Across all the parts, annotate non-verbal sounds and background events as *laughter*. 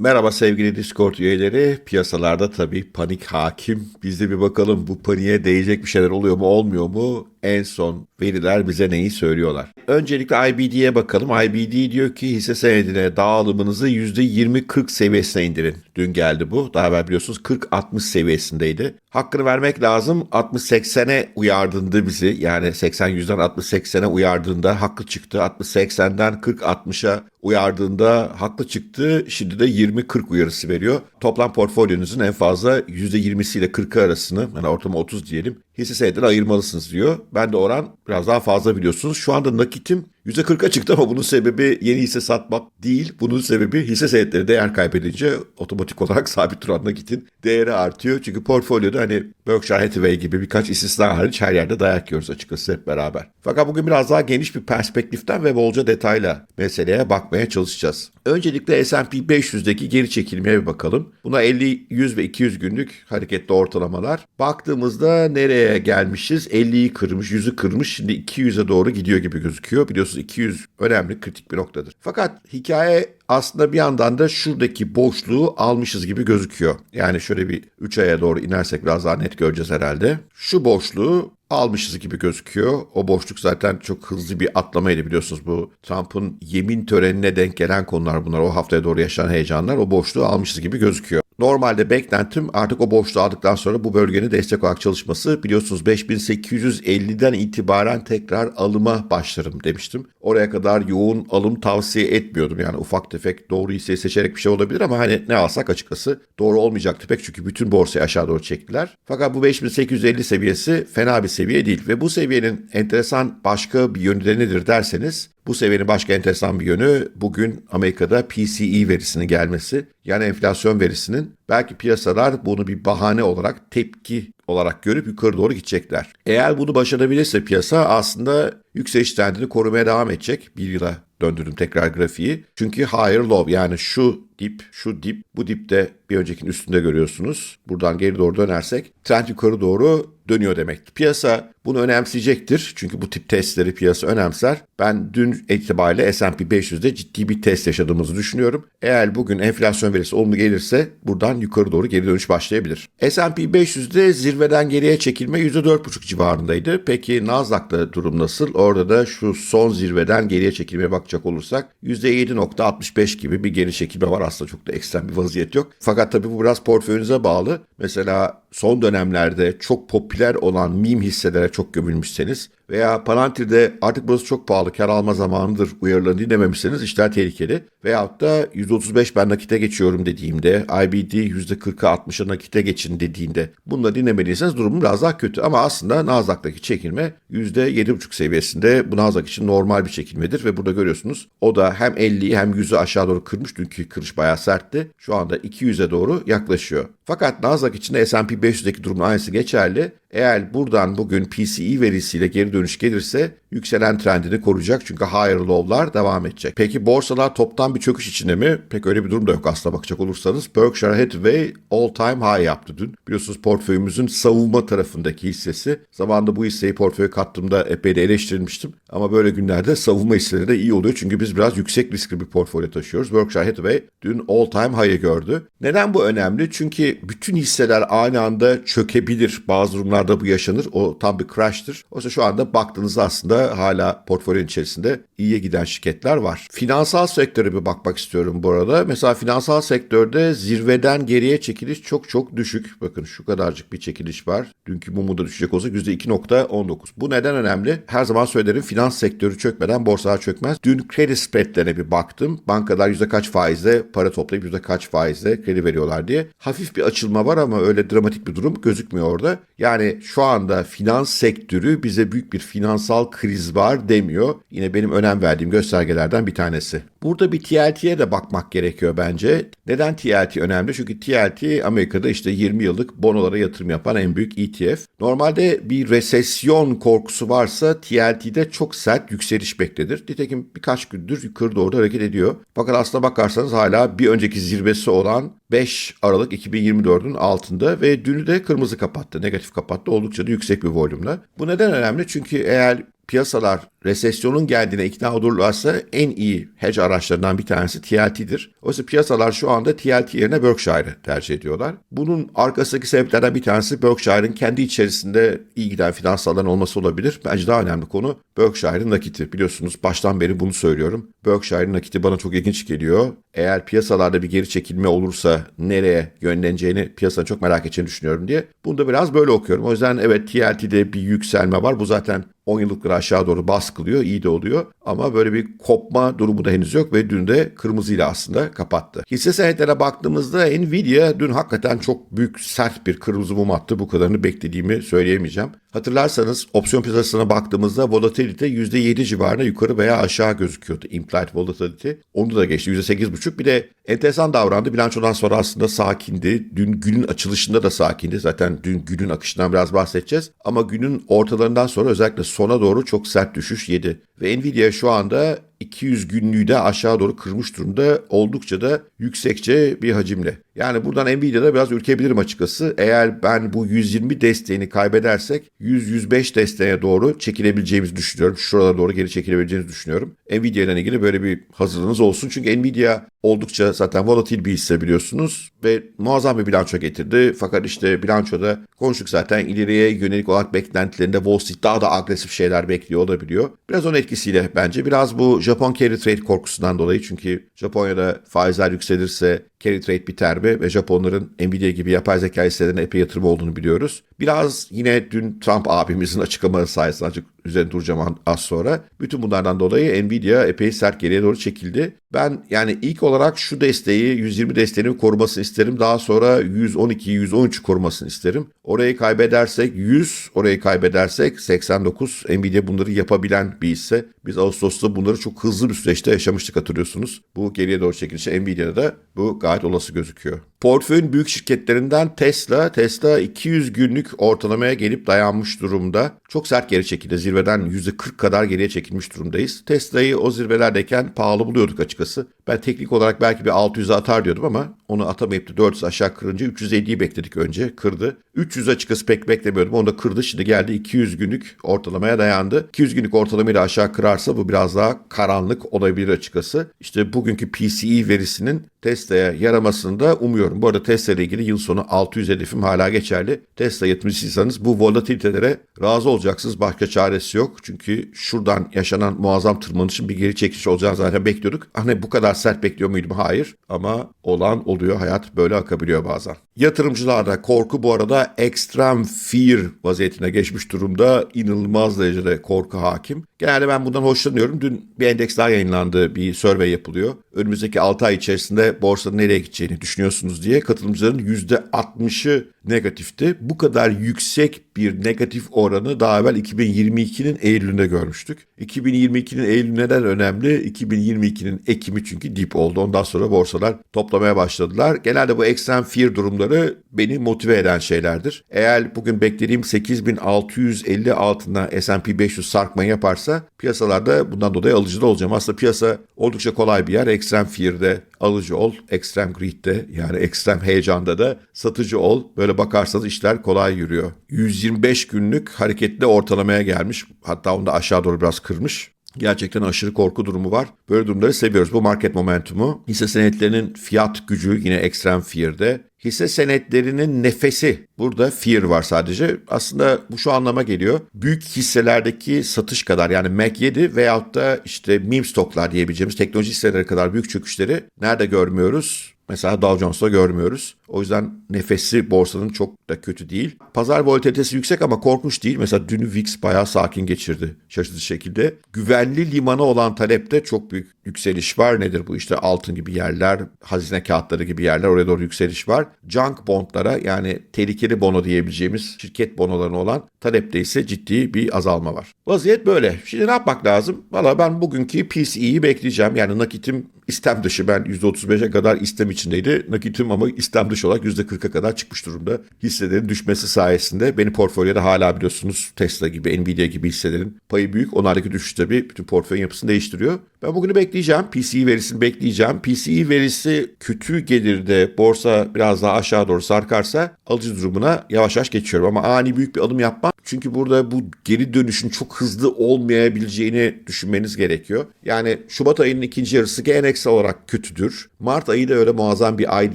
Merhaba sevgili Discord üyeleri. Piyasalarda tabii panik hakim. Biz de bir bakalım bu paniğe değecek bir şeyler oluyor mu olmuyor mu? En son veriler bize neyi söylüyorlar? Öncelikle IBD'ye bakalım. IBD diyor ki hisse senedine dağılımınızı %20-40 seviyesine indirin. Dün geldi bu. Daha evvel biliyorsunuz 40-60 seviyesindeydi. Hakkını vermek lazım. 60-80'e uyardığında bizi yani 80-100'den 60-80'e uyardığında haklı çıktı. 60-80'den 40-60'a uyardığında haklı çıktı. Şimdi de 20-40 uyarısı veriyor. Toplam portfolyonuzun en fazla %20'si ile 40'ı arasını yani ortalama 30 diyelim hisse senedine ayırmalısınız diyor. Ben de oran biraz daha fazla biliyorsunuz. Şu anda nakitim %40'a çıktı ama bunun sebebi yeni hisse satmak değil. Bunun sebebi hisse senetleri değer kaybedince otomatik olarak *laughs* sabit duran nakitin değeri artıyor. Çünkü portfolyoda hani Berkshire Hathaway gibi birkaç istisna hariç her yerde dayak yiyoruz açıkçası hep beraber. Fakat bugün biraz daha geniş bir perspektiften ve bolca detayla meseleye bakmaya çalışacağız. Öncelikle S&P 500'deki geri çekilmeye bir bakalım. Buna 50, 100 ve 200 günlük hareketli ortalamalar. Baktığımızda nereye gelmişiz? 50'yi kırmış, 100'ü kırmış. Şimdi 200'e doğru gidiyor gibi gözüküyor. Biliyorsunuz 200 önemli, kritik bir noktadır. Fakat hikaye aslında bir yandan da şuradaki boşluğu almışız gibi gözüküyor. Yani şöyle bir 3 aya doğru inersek biraz daha net göreceğiz herhalde. Şu boşluğu almışız gibi gözüküyor. O boşluk zaten çok hızlı bir atlamaydı biliyorsunuz. Bu Trump'ın yemin törenine denk gelen konular bunlar. O haftaya doğru yaşanan heyecanlar o boşluğu almışız gibi gözüküyor. Normalde beklentim artık o boşluğu aldıktan sonra bu bölgenin destek olarak çalışması. Biliyorsunuz 5850'den itibaren tekrar alıma başlarım demiştim. Oraya kadar yoğun alım tavsiye etmiyordum. Yani ufak tefek doğru hisseyi seçerek bir şey olabilir ama hani ne alsak açıkçası doğru olmayacaktı pek çünkü bütün borsayı aşağı doğru çektiler. Fakat bu 5850 seviyesi fena bir seviye değil ve bu seviyenin enteresan başka bir yönü de nedir derseniz bu seviyenin başka enteresan bir yönü bugün Amerika'da PCE verisinin gelmesi. Yani enflasyon verisinin belki piyasalar bunu bir bahane olarak tepki olarak görüp yukarı doğru gidecekler. Eğer bunu başarabilirse piyasa aslında yükseliş trendini korumaya devam edecek. Bir yıla döndürdüm tekrar grafiği. Çünkü higher low yani şu dip, şu dip, bu dipte bir öncekinin üstünde görüyorsunuz. Buradan geri doğru dönersek trend yukarı doğru dönüyor demektir. Piyasa bunu önemseyecektir. Çünkü bu tip testleri piyasa önemser. Ben dün itibariyle S&P 500'de ciddi bir test yaşadığımızı düşünüyorum. Eğer bugün enflasyon verisi olumlu gelirse buradan yukarı doğru geri dönüş başlayabilir. S&P 500'de zirveden geriye çekilme %4,5 civarındaydı. Peki Nasdaq'ta durum nasıl? Orada da şu son zirveden geriye çekilmeye bakacak olursak %7.65 gibi bir geri çekilme var. Aslında çok da ekstrem bir vaziyet yok. Fakat tabii bu biraz portföyünüze bağlı. Mesela son dönemlerde çok popüler olan meme hisselere çok gömülmüşseniz veya Palantir'de artık burası çok pahalı kar alma zamanıdır uyarılarını dinlememişseniz işler tehlikeli. Veyahut da %35 ben nakite geçiyorum dediğimde IBD %40'a 60'a nakite geçin dediğinde bunları dinlemediyseniz durum biraz daha kötü. Ama aslında Nasdaq'taki çekilme %7,5 seviyesinde bu Nasdaq için normal bir çekilmedir ve burada görüyorsunuz o da hem 50'yi hem 100'ü aşağı doğru kırmış dünkü kırış bayağı sertti. Şu anda 200'e doğru yaklaşıyor. Fakat Nasdaq için de S&P 500'deki durumun aynısı geçerli. Eğer buradan bugün PCE verisiyle geri dönüş gelirse yükselen trendini koruyacak çünkü higher low'lar devam edecek. Peki borsalar toptan bir çöküş içinde mi? Pek öyle bir durum da yok aslına bakacak olursanız. Berkshire Hathaway all time high yaptı dün. Biliyorsunuz portföyümüzün savunma tarafındaki hissesi. Zamanında bu hisseyi portföye kattığımda epey de eleştirilmiştim. Ama böyle günlerde savunma hisseleri de iyi oluyor çünkü biz biraz yüksek riskli bir portfolyo taşıyoruz. Berkshire Hathaway dün all time high'ı gördü. Neden bu önemli? Çünkü bütün hisseler aynı anda çökebilir. Bazı durumlarda bu yaşanır. O tam bir crash'tır. Oysa şu anda baktığınızda aslında hala portföyün içerisinde iyiye giden şirketler var. Finansal sektöre bir bakmak istiyorum bu arada. Mesela finansal sektörde zirveden geriye çekiliş çok çok düşük. Bakın şu kadarcık bir çekiliş var. Dünkü mumu da düşecek olsa %2.19. Bu neden önemli? Her zaman söylerim finans sektörü çökmeden borsalar çökmez. Dün kredi spreadlerine bir baktım. Bankalar yüzde kaç faizle para toplayıp yüzde kaç faizle kredi veriyorlar diye. Hafif bir açılma var ama öyle dramatik bir durum gözükmüyor orada. Yani şu anda finans sektörü bize büyük bir finansal kriz var demiyor. Yine benim önem verdiğim göstergelerden bir tanesi. Burada bir TLT'ye de bakmak gerekiyor bence. Neden TLT önemli? Çünkü TLT Amerika'da işte 20 yıllık bonolara yatırım yapan en büyük ETF. Normalde bir resesyon korkusu varsa TLT'de çok sert yükseliş beklenir. Nitekim birkaç gündür yukarı doğru hareket ediyor. Fakat aslına bakarsanız hala bir önceki zirvesi olan 5 Aralık 2024'ün altında ve dünü de kırmızı kapattı. Negatif kapattı. Oldukça da yüksek bir volümle. Bu neden önemli? Çünkü eğer piyasalar resesyonun geldiğine ikna olurlarsa en iyi hedge araçlarından bir tanesi TLT'dir. Oysa piyasalar şu anda TLT yerine Berkshire'ı tercih ediyorlar. Bunun arkasındaki sebeplerden bir tanesi Berkshire'ın kendi içerisinde iyi giden finansalların olması olabilir. Bence daha önemli konu Berkshire'ın nakiti. Biliyorsunuz baştan beri bunu söylüyorum. Berkshire'ın nakiti bana çok ilginç geliyor. Eğer piyasalarda bir geri çekilme olursa nereye yönleneceğini piyasanın çok merak edeceğini düşünüyorum diye. Bunu da biraz böyle okuyorum. O yüzden evet TLT'de bir yükselme var. Bu zaten 10 yıllıkları aşağı doğru baskılıyor. iyi de oluyor. Ama böyle bir kopma durumu da henüz yok ve dün de kırmızıyla aslında kapattı. Hisse senetlere baktığımızda Nvidia dün hakikaten çok büyük sert bir kırmızı mum attı. Bu kadarını beklediğimi söyleyemeyeceğim. Hatırlarsanız opsiyon piyasasına baktığımızda volatilite %7 civarında yukarı veya aşağı gözüküyordu. Implied volatility. Onu da geçti %8,5. Bir de enteresan davrandı. Bilançodan sonra aslında sakindi. Dün günün açılışında da sakindi. Zaten dün günün akışından biraz bahsedeceğiz. Ama günün ortalarından sonra özellikle sona doğru çok sert düşüş yedi. Ve Nvidia şu anda 200 günlüğü de aşağı doğru kırmış durumda. Oldukça da yüksekçe bir hacimle. Yani buradan Nvidia'da biraz ürkebilirim açıkçası. Eğer ben bu 120 desteğini kaybedersek 100-105 desteğe doğru çekilebileceğimizi düşünüyorum. Şuralara doğru geri çekilebileceğimizi düşünüyorum. Nvidia ile ilgili böyle bir hazırlığınız olsun. Çünkü Nvidia oldukça zaten volatil bir hisse biliyorsunuz ve muazzam bir bilanço getirdi. Fakat işte bilançoda konuştuk zaten ileriye yönelik olarak beklentilerinde Wall Street daha da agresif şeyler bekliyor olabiliyor. Biraz onun etkisiyle bence biraz bu Japon carry trade korkusundan dolayı çünkü Japonya'da faizler yükselirse carry trade biter mi ve Japonların Nvidia gibi yapay zeka hisselerine epey yatırım olduğunu biliyoruz. Biraz yine dün Trump abimizin açıklamaları sayesinde azıcık üzerine duracağım az sonra. Bütün bunlardan dolayı Nvidia epey sert geriye doğru çekildi. Ben yani ilk olarak şu desteği 120 desteğini korumasını isterim. Daha sonra 112, 113 korumasını isterim. Orayı kaybedersek 100, orayı kaybedersek 89. Nvidia bunları yapabilen bir hisse. Biz Ağustos'ta bunları çok hızlı bir süreçte yaşamıştık hatırlıyorsunuz. Bu geriye doğru çekilişi Nvidia'da da bu gayet olası gözüküyor. Portföyün büyük şirketlerinden Tesla, Tesla 200 günlük ortalamaya gelip dayanmış durumda. Çok sert geri çekildi. Zirveden %40 kadar geriye çekilmiş durumdayız. Tesla'yı o zirvelerdeyken pahalı buluyorduk açıkçası. Ben teknik olarak belki bir 600'e atar diyordum ama onu atamayıp da 400 aşağı kırınca 350'yi bekledik önce. Kırdı. 300 açıkçası pek beklemiyordum. Onu da kırdı. Şimdi geldi 200 günlük ortalamaya dayandı. 200 günlük ortalamayı da aşağı kırarsa bu biraz daha karanlık olabilir açıkçası. İşte bugünkü PCE verisinin Tesla'ya yaramasını da umuyorum. Bu arada Tesla ile ilgili yıl sonu 600 hedefim hala geçerli. Tesla yatırımcısıysanız bu volatilitelere razı olacaksınız. Başka çaresi yok. Çünkü şuradan yaşanan muazzam tırmanışın bir geri çekiş olacağını zaten bekliyorduk. Hani bu kadar sert bekliyor muydum? Hayır. Ama olan oluyor. Hayat böyle akabiliyor bazen. Yatırımcılarda korku bu arada extreme fear vaziyetine geçmiş durumda. İnanılmaz derecede korku hakim. Genelde ben bundan hoşlanıyorum. Dün bir endeks daha yayınlandı. Bir survey yapılıyor. Önümüzdeki 6 ay içerisinde borsanın nereye gideceğini düşünüyorsunuz diye katılımcıların %60'ı negatifti. Bu kadar yüksek bir negatif oranı daha evvel 2022'nin Eylül'ünde görmüştük. 2022'nin Eylül neden önemli? 2022'nin Ekim'i çünkü dip oldu. Ondan sonra borsalar toplamaya başladılar. Genelde bu ekstrem fear durumları beni motive eden şeylerdir. Eğer bugün beklediğim 8650 altına S&P 500 sarkmayı yaparsa piyasalarda bundan dolayı alıcı da olacağım. Aslında piyasa oldukça kolay bir yer. Ekstrem fear'de alıcı ol, ekstrem greed'de yani ekstrem heyecanda da satıcı ol. Böyle bakarsanız işler kolay yürüyor. 125 günlük hareketli ortalamaya gelmiş. Hatta onu da aşağı doğru biraz kırmış. Gerçekten aşırı korku durumu var. Böyle durumları seviyoruz. Bu market momentumu. Hisse senetlerinin fiyat gücü yine ekstrem fear'de. Hisse senetlerinin nefesi. Burada fear var sadece. Aslında bu şu anlama geliyor. Büyük hisselerdeki satış kadar yani MAC 7 veyahut da işte meme stoklar diyebileceğimiz teknoloji hisseleri kadar büyük çöküşleri nerede görmüyoruz? Mesela Dow Jones'ta görmüyoruz. O yüzden nefesi borsanın çok da kötü değil. Pazar volatilitesi yüksek ama korkunç değil. Mesela dün VIX bayağı sakin geçirdi şaşırtıcı şekilde. Güvenli limana olan talepte çok büyük yükseliş var. Nedir bu? İşte altın gibi yerler, hazine kağıtları gibi yerler oraya doğru yükseliş var. Junk bondlara yani tehlikeli bono diyebileceğimiz şirket bonolarına olan talepte ise ciddi bir azalma var. Vaziyet böyle. Şimdi ne yapmak lazım? Valla ben bugünkü PCE'yi bekleyeceğim. Yani nakitim istem dışı ben %35'e kadar istem içindeydi. Nakitim ama istem dışı olarak %40'a kadar çıkmış durumda. Hisselerin düşmesi sayesinde beni portföyde hala biliyorsunuz Tesla gibi, Nvidia gibi hisselerin payı büyük. Onlardaki düşüş tabii bütün portföyün yapısını değiştiriyor. Ben bugünü bekleyeceğim. PCE verisini bekleyeceğim. PCE verisi kötü gelir de borsa biraz daha aşağı doğru sarkarsa alıcı durumuna yavaş yavaş geçiyorum. Ama ani büyük bir adım yapmam. Çünkü burada bu geri dönüşün çok hızlı olmayabileceğini düşünmeniz gerekiyor. Yani Şubat ayının ikinci yarısı geleneksel olarak kötüdür. Mart ayı da öyle muazzam bir ay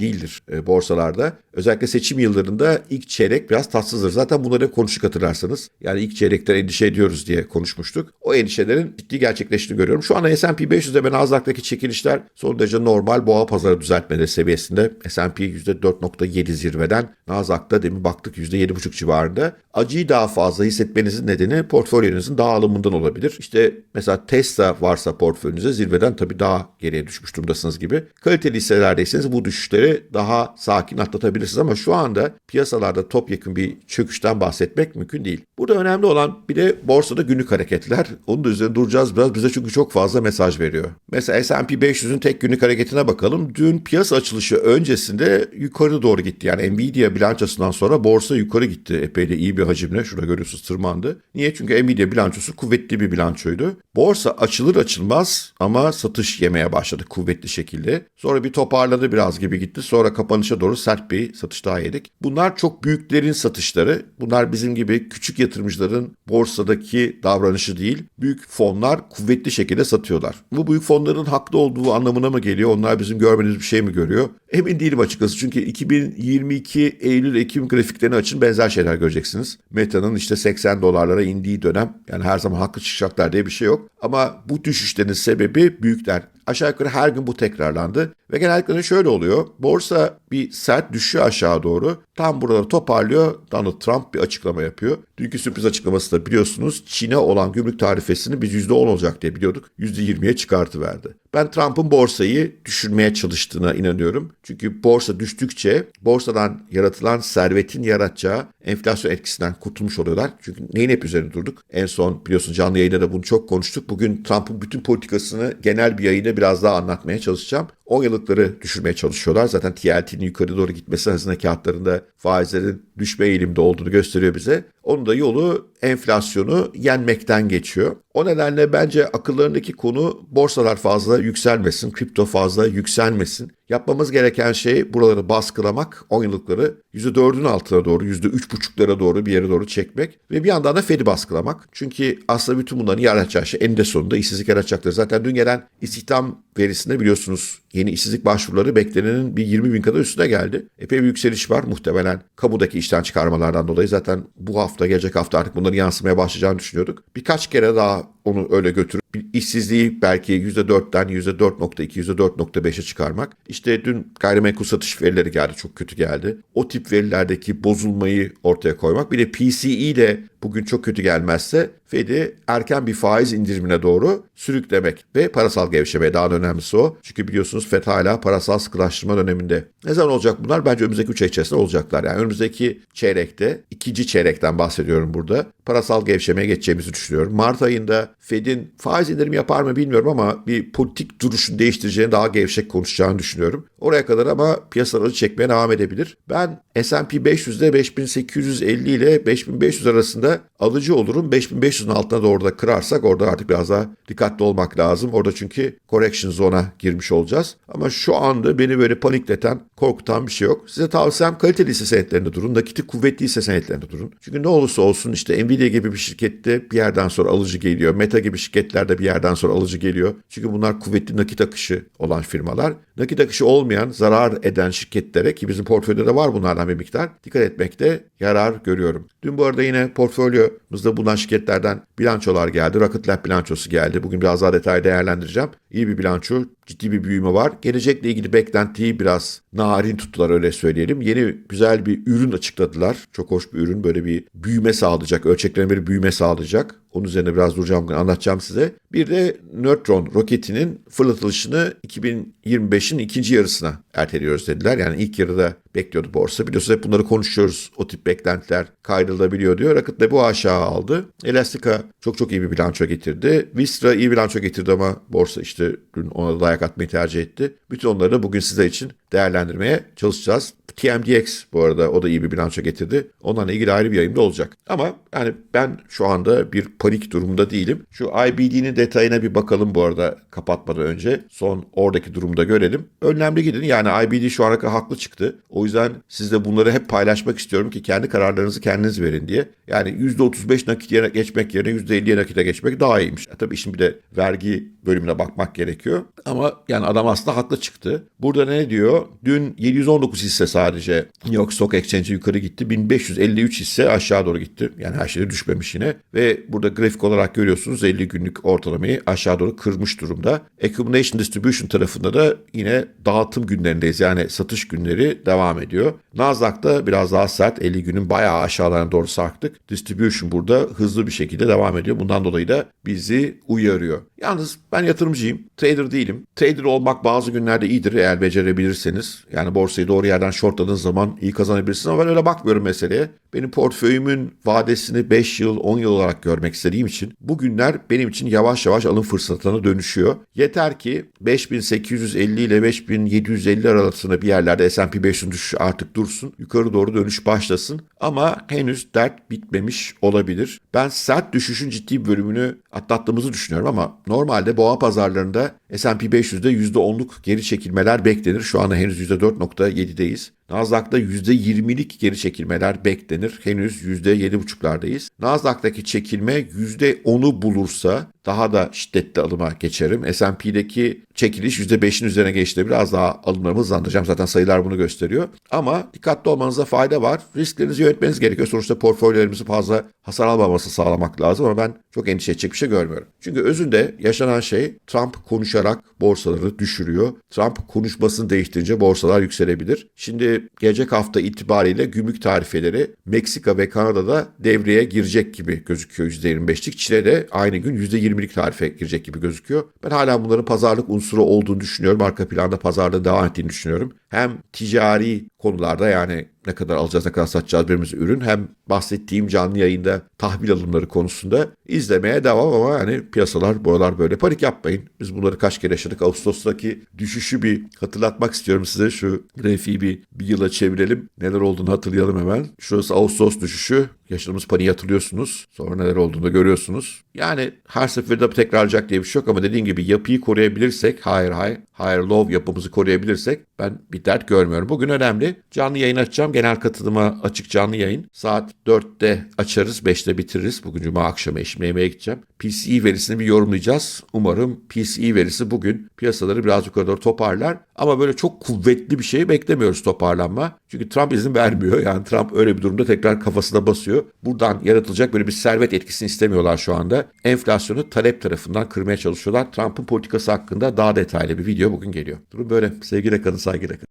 değildir e, borsalarda. Özellikle seçim yıllarında ilk çeyrek biraz tatsızdır. Zaten bunları hep konuştuk hatırlarsanız. Yani ilk çeyrekten endişe ediyoruz diye konuşmuştuk. O endişelerin ciddi gerçekleştiğini görüyorum. Şu anda S&P 500'de ve Nasdaq'taki çekilişler son derece normal boğa pazarı düzeltmeleri seviyesinde. S&P %4.7 zirveden, Nasdaq'ta demin baktık %7.5 civarında. Acıyı daha fazla hissetmenizin nedeni portföyünüzün dağılımından olabilir. İşte mesela Tesla varsa portföyünüze zirveden tabii daha geriye düşmüş durumdasınız gibi. Kaliteli hisselerdeyseniz bu düşüşleri daha sakin atlatabilirsiniz ama şu anda piyasalarda topyekun bir çöküşten bahsetmek mümkün değil. Burada önemli olan bir de borsada günlük hareketler. Onun da üzerine duracağız biraz bize çünkü çok fazla mesaj veriyor. Mesela S&P 500'ün tek günlük hareketine bakalım. Dün piyasa açılışı öncesinde yukarı doğru gitti. Yani Nvidia bilançosundan sonra borsa yukarı gitti. Epey de iyi bir hacimle. Şurada görüyorsunuz tırmandı. Niye? Çünkü Nvidia bilançosu kuvvetli bir bilançoydu. Borsa açılır açılmaz ama satış yemeye başladı kuvvetli şekilde. Sonra bir toparladı biraz gibi gitti. Sonra kapanışa doğru sert bir satış daha yedik. Bunlar çok büyüklerin satışları. Bunlar bizim gibi küçük yatırımcıların borsadaki davranışı değil. Büyük fonlar kuvvetli şekilde satıyorlar. Bu büyük fonların haklı olduğu anlamına mı geliyor? Onlar bizim görmediğimiz bir şey mi görüyor? Emin değilim açıkçası. Çünkü 2022 Eylül-Ekim grafiklerini açın benzer şeyler göreceksiniz. Meta'nın işte 80 dolarlara indiği dönem. Yani her zaman haklı çıkacaklar diye bir şey yok. Ama bu düşüşlerin sebebi büyükler. Aşağı yukarı her gün bu tekrarlandı. Ve genellikle şöyle oluyor. Borsa bir sert düşüyor aşağı doğru. Tam buraları toparlıyor. Donald Trump bir açıklama yapıyor. Dünkü sürpriz açıklaması da biliyorsunuz Çin'e olan gümrük tarifesini biz %10 olacak diye biliyorduk. %20'ye çıkartıverdi. Ben Trump'ın borsayı düşürmeye çalıştığına inanıyorum. Çünkü borsa düştükçe borsadan yaratılan servetin yaratacağı enflasyon etkisinden kurtulmuş oluyorlar. Çünkü neyin hep üzerine durduk? En son biliyorsun canlı yayında da bunu çok konuştuk. Bugün Trump'ın bütün politikasını genel bir yayında biraz daha anlatmaya çalışacağım. 10 yıllıkları düşürmeye çalışıyorlar. Zaten TLT'nin yukarı doğru gitmesi hazine kağıtlarında faizlerin düşme eğilimde olduğunu gösteriyor bize. Onun da yolu enflasyonu yenmekten geçiyor. O nedenle bence akıllarındaki konu borsalar fazla yükselmesin, kripto fazla yükselmesin. Yapmamız gereken şey buraları baskılamak, 10 yıllıkları %4'ün altına doğru, %3,5'lara doğru bir yere doğru çekmek ve bir yandan da Fed'i baskılamak. Çünkü aslında bütün bunların yaratacağı şey eninde sonunda işsizlik yaratacaktır. Zaten dün gelen istihdam verisinde biliyorsunuz yeni işsizlik başvuruları beklenenin bir 20 bin kadar üstüne geldi. Epey bir yükseliş var muhtemelen kabudaki işten çıkarmalardan dolayı. Zaten bu hafta gelecek hafta artık bunların yansımaya başlayacağını düşünüyorduk. Birkaç kere daha onu öyle götürüp işsizliği belki %4'ten %4.2, %4.5'e çıkarmak. İşte dün gayrimenkul satış verileri geldi. Çok kötü geldi. O tip verilerdeki bozulmayı ortaya koymak. Bir de PCE ile bugün çok kötü gelmezse Fed'i erken bir faiz indirimine doğru sürüklemek ve parasal gevşemeye daha da önemlisi o. Çünkü biliyorsunuz Fed hala parasal sıkılaştırma döneminde. Ne zaman olacak bunlar? Bence önümüzdeki 3 ay içerisinde olacaklar. Yani önümüzdeki çeyrekte, ikinci çeyrekten bahsediyorum burada. Parasal gevşemeye geçeceğimizi düşünüyorum. Mart ayında Fed'in faiz indirim yapar mı bilmiyorum ama bir politik duruşunu değiştireceğini daha gevşek konuşacağını düşünüyorum. Oraya kadar ama piyasaları çekmeye devam edebilir. Ben S&P 500'de 5850 ile 5500 arasında alıcı olurum. 5500'ün altına doğru da kırarsak orada artık biraz daha dikkatli olmak lazım. Orada çünkü correction zone'a girmiş olacağız. Ama şu anda beni böyle panikleten, korkutan bir şey yok. Size tavsiyem kaliteli hisse senetlerinde durun. Nakiti kuvvetli hisse senetlerinde durun. Çünkü ne olursa olsun işte Nvidia gibi bir şirkette bir yerden sonra alıcı geliyor. Meta gibi şirketlerde bir yerden sonra alıcı geliyor. Çünkü bunlar kuvvetli nakit akışı olan firmalar. Nakit akışı olmayan, zarar eden şirketlere ki bizim portföyde de var bunlardan bir miktar dikkat etmekte yarar görüyorum. Dün bu arada yine portföyümüzde bulunan şirketlerden bilançolar geldi. Rocket Lab bilançosu geldi. Bugün biraz daha detaylı değerlendireceğim. İyi bir bilanço, ciddi bir büyüme var. Gelecekle ilgili beklentiyi biraz narin tuttular öyle söyleyelim. Yeni güzel bir ürün açıkladılar. Çok hoş bir ürün. Böyle bir büyüme sağlayacak. Ölçeklerine bir büyüme sağlayacak. Onun üzerine biraz duracağım anlatacağım size. Bir de Neutron roketinin fırlatılışını 2025'in ikinci yarısına erteliyoruz dediler. Yani ilk yarıda bekliyordu borsa. Biliyorsunuz hep bunları konuşuyoruz. O tip beklentiler kaydırılabiliyor diyor. Rakıt da bu aşağı aldı. Elastica çok çok iyi bir bilanço getirdi. Vistra iyi bilanço getirdi ama borsa işte dün ona da dayak atmayı tercih etti. Bütün onları da bugün size için değerlendirmeye çalışacağız. TMDX bu arada o da iyi bir bilanço getirdi. Onlarla ilgili ayrı bir yayında olacak. Ama yani ben şu anda bir panik durumda değilim. Şu IBD'nin detayına bir bakalım bu arada kapatmadan önce. Son oradaki durumda görelim. Önlemli gidin. Yani IBD şu ana kadar haklı çıktı. O yüzden sizle bunları hep paylaşmak istiyorum ki kendi kararlarınızı kendiniz verin diye. Yani %35 nakit yerine geçmek yerine %50'ye nakite geçmek daha iyiymiş. E tabii işin bir de vergi bölümüne bakmak gerekiyor. Ama yani adam aslında haklı çıktı. Burada ne diyor? Dün 719 hisse sadece New York Stock Exchange'e yukarı gitti. 1553 hisse aşağı doğru gitti. Yani her şey düşmemiş yine. Ve burada grafik olarak görüyorsunuz 50 günlük ortalamayı aşağı doğru kırmış durumda. Accumulation Distribution tarafında da yine dağıtım günlerindeyiz. Yani satış günleri devam ediyor. Nasdaq'ta biraz daha sert 50 günün bayağı aşağılarına doğru sarktık. Distribution burada hızlı bir şekilde devam ediyor. Bundan dolayı da bizi uyarıyor. Yalnız ben yatırımcıyım. Trader değilim. Trader olmak bazı günlerde iyidir eğer becerebilirseniz. Yani borsayı doğru yerden shortladığınız zaman iyi kazanabilirsiniz ama ben öyle bakmıyorum meseleye. Benim portföyümün vadesini 5 yıl, 10 yıl olarak görmek istediğim için bu günler benim için yavaş yavaş alım fırsatına dönüşüyor. Yeter ki 5850 ile 5750 arasında bir yerlerde S&P 500 düşüşü artık dursun. Yukarı doğru dönüş başlasın. Ama henüz dert bitmemiş olabilir. Ben sert düşüşün ciddi bir bölümünü atlattığımızı düşünüyorum ama normalde boğa pazarlarında S&P 500'de %10'luk geri çekilmeler beklenir. Şu anda henüz %4.7'deyiz. Nasdaq'ta %20'lik geri çekilmeler beklenir. Henüz %7,5'lardayız. Nasdaq'taki çekilme %10'u bulursa daha da şiddetli alıma geçerim. S&P'deki çekiliş %5'in üzerine geçti. Biraz daha alımlarımı hızlandıracağım. Zaten sayılar bunu gösteriyor. Ama dikkatli olmanıza fayda var. Risklerinizi yönetmeniz gerekiyor. Sonuçta portföylerimizi fazla hasar almaması sağlamak lazım ama ben çok endişe edecek bir şey görmüyorum. Çünkü özünde yaşanan şey Trump konuşarak borsaları düşürüyor. Trump konuşmasını değiştirince borsalar yükselebilir. Şimdi gelecek hafta itibariyle gümrük tarifeleri Meksika ve Kanada'da devreye girecek gibi gözüküyor %25'lik. Çin'de aynı gün %20'lik tarife girecek gibi gözüküyor. Ben hala bunların pazarlık unsuru olduğunu düşünüyorum. Arka planda pazarda devam ettiğini düşünüyorum. Hem ticari konularda yani ne kadar alacağız ne kadar satacağız birimiz ürün hem bahsettiğim canlı yayında tahvil alımları konusunda izlemeye devam ama yani piyasalar buralar böyle panik yapmayın. Biz bunları kaç kere yaşadık. Ağustos'taki düşüşü bir hatırlatmak istiyorum size. Şu grafiği bir, bir yıla çevirelim. Neler olduğunu hatırlayalım hemen. Şurası Ağustos düşüşü. Yaşadığımız paniği hatırlıyorsunuz. Sonra neler olduğunu da görüyorsunuz. Yani her seferinde tekrarlayacak diye bir şey yok ama dediğim gibi yapıyı koruyabilirsek, higher high, higher low yapımızı koruyabilirsek ben bir dert görmüyorum. Bugün önemli. Canlı yayın açacağım. Genel katılıma açık canlı yayın. Saat 4'te açarız, 5'te bitiririz. Bugün cuma akşamı eşimle yemeğe gideceğim. PCE verisini bir yorumlayacağız. Umarım PCE verisi bugün piyasaları biraz yukarı doğru toparlar. Ama böyle çok kuvvetli bir şey beklemiyoruz toparlanma. Çünkü Trump izin vermiyor. Yani Trump öyle bir durumda tekrar kafasına basıyor. Buradan yaratılacak böyle bir servet etkisini istemiyorlar şu anda. Enflasyonu talep tarafından kırmaya çalışıyorlar. Trump'ın politikası hakkında daha detaylı bir video bugün geliyor. Durum böyle. Sevgiyle kalın, saygıyla kalın.